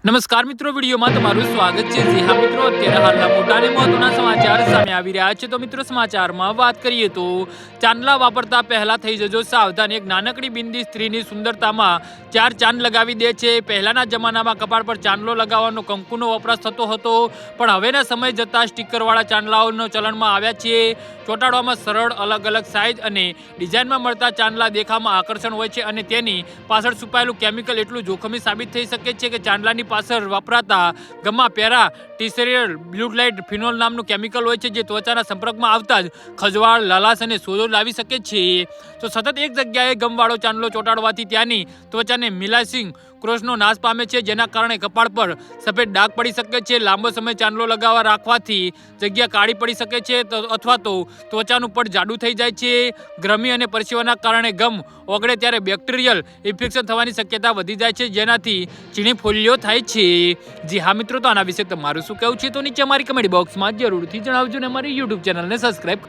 નમસ્કાર મિત્રો, વિડીયોમાં તમારું સ્વાગત છે. જી હા મિત્રો, અત્યારે હાલના મોટા મહત્વના સમાચાર સામે આવી રહ્યા છે. તો મિત્રો, સમાચારમાં વાત કરીએ તો ચાંદલા વાપરતા પહેલા થઈ જજો સાવધાન. એક નાનકડી બિંદી સ્ત્રીની સુંદરતામાં ચાર ચાંદ લગાવી દે છે. પહેલાના જમાનામાં કપાળ પર ચાંદલો લગાવવાનો કંકુનો વપરાશ થતો હતો. પણ હવેના સમય જતાં સ્ટીકરવાળા ચાંદલાઓનો ચલણમાં આવ્યા છે ચોંટાડવામાં સરળ અલગ અલગ સાઇઝ અને ડિઝાઇનમાં મળતા ચાંદલા દેખામાં આકર્ષણ હોય છે અને તેની પાછળ છુપાયેલું કેમિકલ એટલું જોખમી સાબિત થઈ શકે છે કે ચાંદલાની પાછળ વપરાતા ગમા પેરા, ટીસેરિયલ બ્લુલાઇટ ફિનોલ નામનું કેમિકલ હોય છે જે ત્વચાના સંપર્કમાં આવતા જ ખજવાળ, લાલાશ અને સોજો લાવી શકે છે. તો સતત એક જગ્યાએ ગમવાળો ચાંદલો ચોંટાડવાથી ત્યાંની ત્વચાને મિલાસિંગ ક્રોસનો નાશ પામે છે, જેના કારણે કપાળ પર સફેદ ડાઘ પડી શકે છે, લાંબો સમય ચાંદલો લગાવવા રાખવાથી જગ્યા કાળી પડી શકે છે અથવા તો ત્વચાનું પડ જાડું થઈ જાય છે. ગરમી અને પરસેવાના કારણે ગમ ઓગળે ત્યારે બેક્ટેરિયલ ઇન્ફેક્શન થવાની શક્યતા વધી જાય છે, જેનાથી ચીણી ફોલ્લીઓ થાય છે. જી હા મિત્રો, તો આના વિશે તમારું શું કહેવું છે, તો નીચે અમારી કમેન્ટ બોક્સમાં જરૂરથી જણાવજો ને અમારી યુટ્યુબ ચેનલને સબસ્ક્રાઈબ